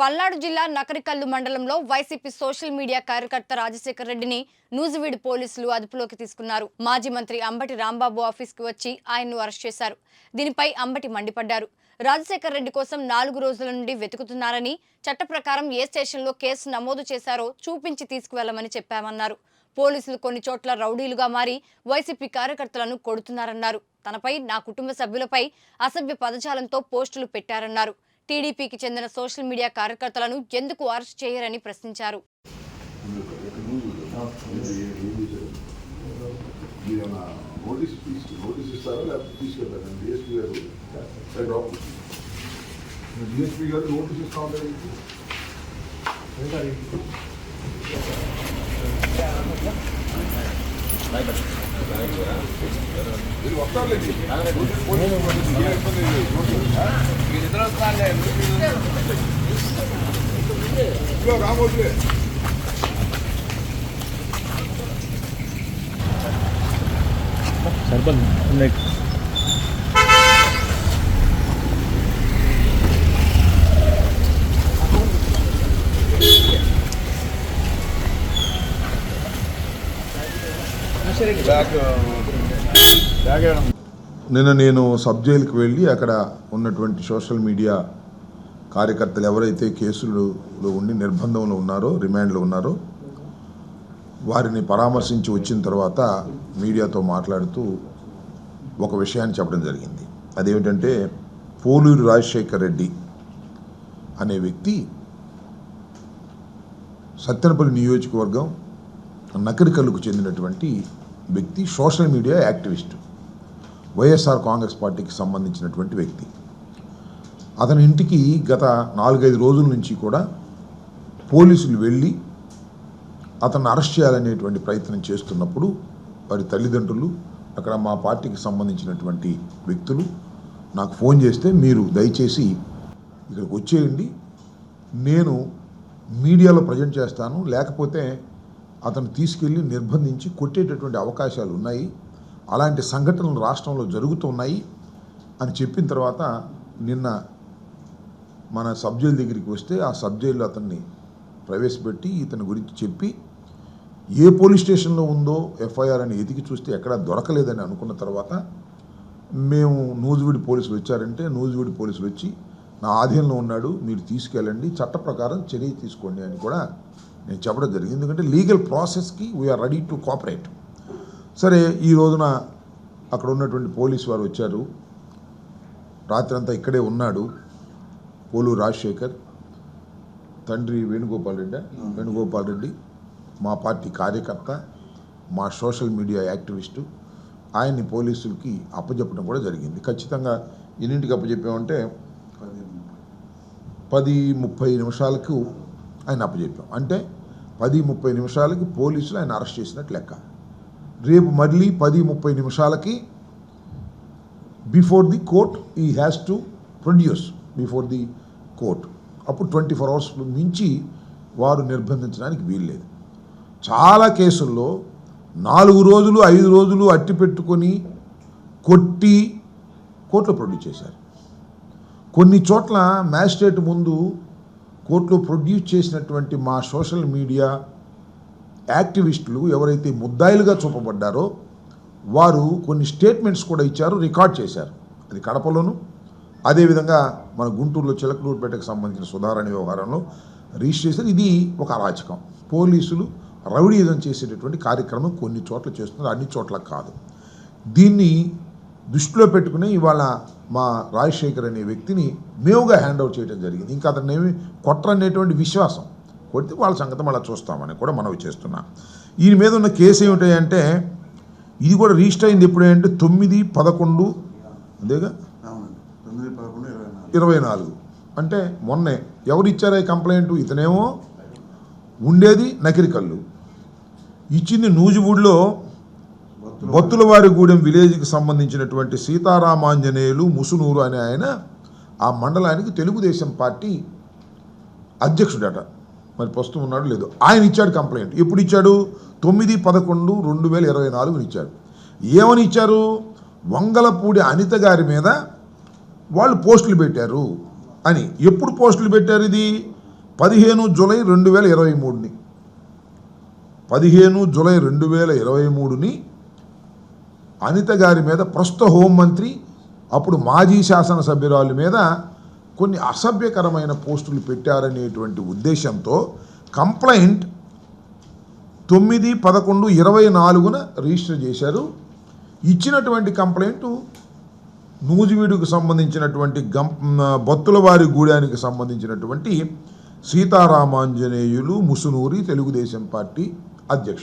పల్నాడు జిల్లా నకరికల్లు మండలంలో YCP social media కార్యకర్త రాజశేఖర్ రెడ్డిని నూజివీడు పోలీసులు అదుపులోకి తీసుకున్నారు. మాజీ మంత్రి అంబటి రాంబాబు ఆఫీస్కి వచ్చి ఆయన్ను అరెస్ట్ చేశారు. దీనిపై అంబటి మండిపడ్డారు. రాజశేఖర్ రెడ్డి కోసం నాలుగు రోజుల నుండి వెతుకుతున్నారని చట్ట ప్రకారం ఏ స్టేషన్లో కేసు నమోదు చేశారో చూపించి తీసుకువెళ్ళమని చెప్పామన్నారు. పోలీసులు కొన్ని చోట్ల రౌడీలుగా మారి వైసీపీ కార్యకర్తలను కొడుతున్నారన్నారు. తనపై నా కుటుంబ సభ్యులపై అసభ్య పదజాలంతో పోస్టులు పెట్టారన్నారు. టీడీపీకి చెందిన సోషల్ మీడియా కార్యకర్తలను ఎందుకు అరెస్ట్ చేయరని ప్రశ్నించారు. నోటీస్ తీసు నోటీస్ మీరు రామోజులే నిన్న నేను సబ్ జైలుకి వెళ్ళి అక్కడ ఉన్నటువంటి సోషల్ మీడియా కార్యకర్తలు ఎవరైతే కేసులలో ఉండి నిర్బంధంలో ఉన్నారో రిమాండ్లో ఉన్నారో వారిని పరామర్శించి వచ్చిన తర్వాత మీడియాతో మాట్లాడుతూ ఒక విషయాన్ని చెప్పడం జరిగింది. అదేమిటంటే పోలూరు రాజశేఖర్ రెడ్డి అనే వ్యక్తి సత్తెనపల్లి నియోజకవర్గం నకరికల్లుకు చెందినటువంటి వ్యక్తి social media activist. YSR Congress పార్టీకి సంబంధించినటువంటి వ్యక్తి. అతని ఇంటికి గత నాలుగైదు రోజుల నుంచి కూడా పోలీసులు వెళ్ళి అతన్ని అరెస్ట్ చేయాలనేటువంటి ప్రయత్నం చేస్తున్నప్పుడు వారి తల్లిదండ్రులు అక్కడ మా పార్టీకి సంబంధించినటువంటి వ్యక్తులు నాకు ఫోన్ చేస్తే మీరు దయచేసి ఇక్కడికి వచ్చేయండి. నేను మీడియాలో ప్రజెంట్ చేస్తాను. లేకపోతే అతను తీసుకెళ్ళి నిర్బంధించి కొట్టేటటువంటి అవకాశాలు ఉన్నాయి. అలాంటి సంఘటనలు రాష్ట్రంలో జరుగుతున్నాయి అని చెప్పిన తర్వాత నిన్న మన సబ్జైల్ దగ్గరికి వస్తే ఆ సబ్జైల్లో అతన్ని ప్రవేశపెట్టి ఇతని గురించి చెప్పి ఏ పోలీస్ స్టేషన్లో ఉందో ఎఫ్ఐఆర్ అని ఎతికి చూస్తే ఎక్కడా దొరకలేదని అనుకున్న తర్వాత మేము నూజువీడి పోలీసులు వచ్చారంటే నూజువీడి పోలీసులు వచ్చి నా ఆధీనంలో ఉన్నాడు మీరు తీసుకెళ్ళండి చట్ట ప్రకారం చర్య తీసుకోండి అని కూడా నేను చెప్పడం జరిగింది. ఎందుకంటే legal ప్రాసెస్కి we are ready to cooperate సరే ఈ రోజున అక్కడ ఉన్నటువంటి పోలీసు వారు వచ్చారు. రాత్రి అంతా ఇక్కడే ఉన్నాడు పోలు రాజశేఖర్. తండ్రి వేణుగోపాల్ రెడ్డి వేణుగోపాల్ రెడ్డి మా పార్టీ కార్యకర్త మా సోషల్ మీడియా యాక్టివిస్టు ఆయన్ని పోలీసులకి అప్పచెప్పడం కూడా జరిగింది. ఖచ్చితంగా ఎన్నింటికి అప్పచెప్పామంటే పది ముప్పై నిమిషాలకు ఆయన అప్పచెప్పాం. అంటే పది ముప్పై నిమిషాలకి పోలీసులు ఆయన అరెస్ట్ చేసినట్టు లెక్క. రేపు మళ్ళీ పది ముప్పై నిమిషాలకి బిఫోర్ ది కోర్ట్ ఈ has to produce before the court అప్పుడు ట్వంటీ ఫోర్ అవర్స్ మించి వారు నిర్బంధించడానికి వీల్లేదు. చాలా కేసుల్లో నాలుగు రోజులు ఐదు రోజులు అట్టి పెట్టుకొని కొట్టి కోర్టులో ప్రొడ్యూస్ చేశారు. కొన్ని చోట్ల మ్యాజిస్ట్రేట్ ముందు కోర్టులో ప్రొడ్యూస్ చేసినటువంటి మా సోషల్ మీడియా యాక్టివిస్టులు ఎవరైతే ముద్దాయిలుగా చూపబడ్డారో వారు కొన్ని స్టేట్మెంట్స్ కూడా ఇచ్చారు రికార్డ్ చేశారు. అది కడపలోను అదేవిధంగా మన గుంటూరులో చిలకలూరుపేటకు సంబంధించిన సుధారణ వ్యవహారంలో రిజిస్టర్ చేశారు. ఇది ఒక అరాచకం. పోలీసులు రౌడీజం చేసేటటువంటి కార్యక్రమం కొన్ని చోట్ల చేస్తున్నారు అన్ని చోట్ల కాదు. దీన్ని దృష్టిలో పెట్టుకుని ఇవాళ మా రాజశేఖర్ అనే వ్యక్తిని మేవుగా హ్యాండ్ అవుట్ చేయడం జరిగింది. ఇంకా అతన్ని ఏమి కొట్టరనేటువంటి విశ్వాసం కొడితే వాళ్ళ సంగతి మళ్ళీ చూస్తామని కూడా మనవి చేస్తున్నా. ఈయన మీద ఉన్న కేసు ఏమిటి అంటే ఇది కూడా రిజిస్టర్ అయింది ఎప్పుడు అంటే తొమ్మిది పదకొండు పదకొండు ఇరవై నాలుగు. అంటే మొన్నే ఎవరు ఇచ్చారా ఈ కంప్లైంట్? ఇతనేమో ఉండేది నకిరికల్లు. ఇచ్చింది నూజివూడిలో బొత్తులవారిగూడెం విలేజ్కి సంబంధించినటువంటి సీతారామాంజనేయులు ముసునూరు అనే ఆయన ఆ మండలానికి తెలుగుదేశం పార్టీ అధ్యక్షుడట. మరి ప్రస్తుతం ఉన్నాడు లేదు. ఆయన ఇచ్చాడు కంప్లైంట్. ఎప్పుడు ఇచ్చాడు? తొమ్మిది పదకొండు రెండు వేల ఇరవై నాలుగుని ఇచ్చాడు. ఏమని ఇచ్చారు? వంగలపూడి అనిత గారి మీద వాళ్ళు పోస్టులు పెట్టారు అని. ఎప్పుడు పోస్టులు పెట్టారు ఇది? పదిహేను జూలై రెండు వేల ఇరవై మూడుని. పదిహేను జూలై రెండు వేల ఇరవై మూడుని అనిత గారి మీద ప్రస్తుత హోంమంత్రి అప్పుడు మాజీ శాసనసభ్యురాలు మీద కొన్ని అసభ్యకరమైన పోస్టులు పెట్టారనేటువంటి ఉద్దేశంతో కంప్లైంట్ తొమ్మిది పదకొండు ఇరవై నాలుగున రిజిస్టర్ చేశారు. ఇచ్చినటువంటి కంప్లైంట్ నూజివీడుకు సంబంధించినటువంటి గం బొత్తులవారి గూడానికి సంబంధించినటువంటి సీతారామాంజనేయులు ముసునూరి తెలుగుదేశం పార్టీ అధ్యక్షుడు